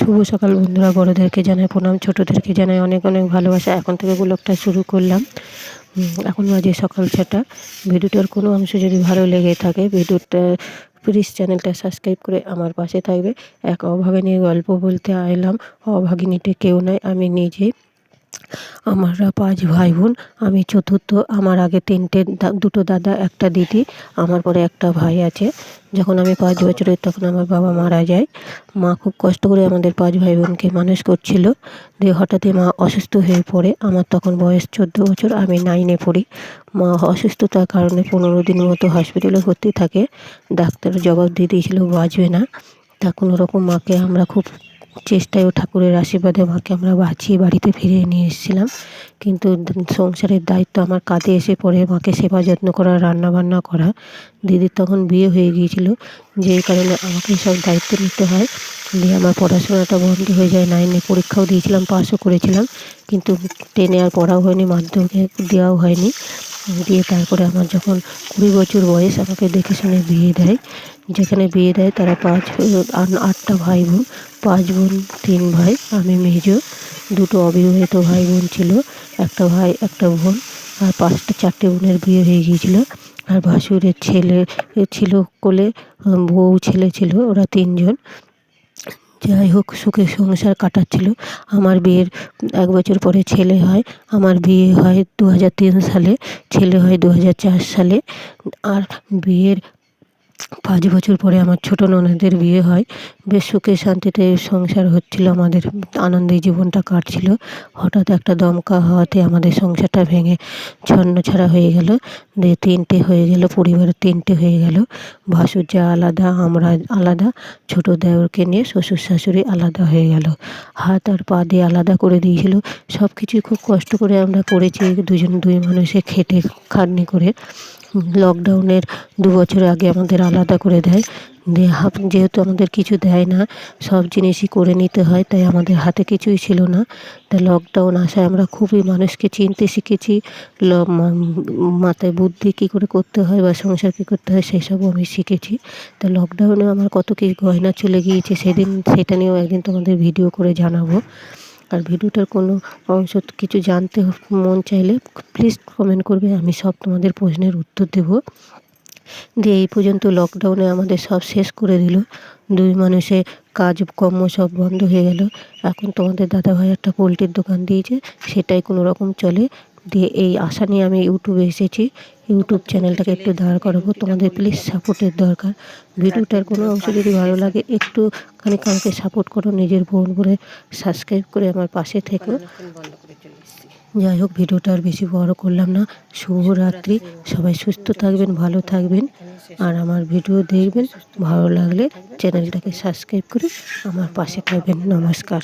শুভ সকাল বন্ধুরা, বড়োদেরকে জানাই প্রণাম, ছোটোদেরকে জানাই অনেক অনেক ভালোবাসা। এখন থেকে ব্লগটা শুরু করলাম। এখন বাজে সকাল ছটা। ভিডিওটার কোনো অংশ যদি ভালো লেগে থাকে, ভিডিওটা প্লিজ চ্যানেলটা সাবস্ক্রাইব করে আমার পাশে থাকবে। এক অভাগিনীর গল্প বলতে আইলাম। অভাগিনীটা কেউ নয়, আমি নিজেই। আমরা পাঁচ ভাই বোন আমি চতুর্থ, আমার আগে তিনটে দুটো দাদা, একটা দিদি, আমার পরে একটা ভাই আছে। যখন আমি পাঁচ বছরের তখন আমার বাবা মারা যায়। মা খুব কষ্ট করে আমাদের পাঁচ ভাই বোনকে মানুষ করছিল। দিয়ে হঠাৎই মা অসুস্থ হয়ে পড়ে। আমার তখন বয়স চোদ্দ বছর, আমি নাইনে পড়ি। মা অসুস্থতার কারণে পনেরো দিন মতো হসপিটালে ভর্তি থাকে। ডাক্তার জবাব দিয়ে দিয়েছিল, বাঁচবে না। তা কোনো রকম মাকে আমরা খুব চেষ্টায় ও ঠাকুরের আশীর্বাদে মাকে আমরা বাঁচিয়ে বাড়িতে ফিরিয়ে নিয়ে এসেছিলাম। কিন্তু সংসারের দায়িত্ব আমার কাঁধে এসে পড়ে মাকে সেবা যত্ন করা রান্না বান্না করা। দিদির তখন বিয়ে হয়ে গিয়েছিল, যেই কারণে আমাকে সব দায়িত্ব নিতে হয়। দিয়ে আমার পড়াশোনাটা বন্ধ হয়ে যায় নাইনে পরীক্ষাও দিয়েছিলাম পাসও করেছিলাম। কিন্তু টেনে আর পড়াও হয়নি, মাধ্যমিকে দেওয়াও হয়নি। দিয়ে তারপরে আমার যখন কুড়ি বছর বয়স, আমাকে দেখে শুনে বিয়ে দেয়। যেখানে বিয়ে দেয়, তারা পাঁচ আটটা ভাই বোন পাঁচ বোন, তিন ভাই, আমি মেজ। দুটো অবিবাহিত ভাই বোন ছিল, একটা ভাই, একটা বোন, আর পাঁচটা, চারটে বোনের বিয়ে হয়ে গিয়েছিল। আর ভাসুরের ছেলে ছিল কোলে বউ ছেলে ছিল, ওরা তিনজন। যাই হোক, সুখে সংসার কাটাচ্ছিল। আমার বিয়ের এক বছর পরে ছেলে হয়, আমার বিয়ে হয় দু হাজার তিন সালে, ছেলে হয় দু হাজার চার সালে। আর বিয়ের পাঁচ বছর পরে আমার ছোটো ননদের বিয়ে হয়। বেশ সুখে শান্তিতে সংসার হচ্ছিল, আমাদের আনন্দে জীবনটা কাটছিল। হঠাৎ একটা দমকা হওয়াতে আমাদের সংসারটা ভেঙে ছন্ন ছাড়া হয়ে গেল। দিয়ে তিনটে হয়ে গেল পরিবারের তিনটে হয়ে গেল। ভাসুর যা আলাদা, আমরা আলাদা, ছোটো দেওরকে নিয়ে শ্বশুর শাশুড়ি আলাদা হয়ে গেল। হাত আর পা দিয়ে আলাদা করে দিয়েছিল। সব কিছুই খুব কষ্ট করে আমরা করেছি, দুজন দুই মানুষে খেটে খাটনি করে। লকডাউনের দু বছর আগে আমাদের আলাদা করে দেয়। যেহেতু আমাদের কিছু দেয় না, সব জিনিসই করে নিতে হয়, তাই আমাদের হাতে কিছুই ছিল না। তাই লকডাউন আসায় আমরা খুবই মানুষকে চিনতে শিখেছি মাথায় বুদ্ধি কী করে করতে হয় বা সংসার কী করতে হয় সেসবও আমি শিখেছি। তা লকডাউনে আমার কত কী গয়না চলে গিয়েছে সেদিন, সেটা নিয়েও একদিন তোমাদের ভিডিও করে জানাব। আর ভিডিওটার কোনো অংশ কিছু জানতে মন চাইলে প্লিজ কমেন্ট করবে, আমি সব তোমাদের প্রশ্নের উত্তর দেবো। দিয়ে এই পর্যন্ত লকডাউনে আমাদের সব শেষ করে দিল। দুই মানুষে কাজ, কর্ম সব বন্ধ হয়ে গেল। এখন তোমাদের দাদাভাই একটা পোলট্রির দোকান দিয়েছে, সেটাই কোনো রকম চলে। দিয়ে এই আশা নিয়ে আমি ইউটিউবে এসেছি। ইউটিউব চ্যানেলটাকে একটু দাঁড় করাবো। তোমাদের প্লিজ সাপোর্টের দরকার। ভিডিওটার কোনো অংশ যদি ভালো লাগে, একটু একটুখানি কাউকে সাপোর্ট করো, নিজের বোন করে সাবস্ক্রাইব করে আমার পাশে থেকো। যাই হোক, ভিডিওটা আর বেশি বড় করলাম না। শুভরাত্রি। সবাই সুস্থ থাকবেন, ভালো থাকবেন। আর আমার ভিডিও দেখবেন, ভালো লাগলে চ্যানেলটাকে সাবস্ক্রাইব করে আমার পাশে থাকবেন। নমস্কার।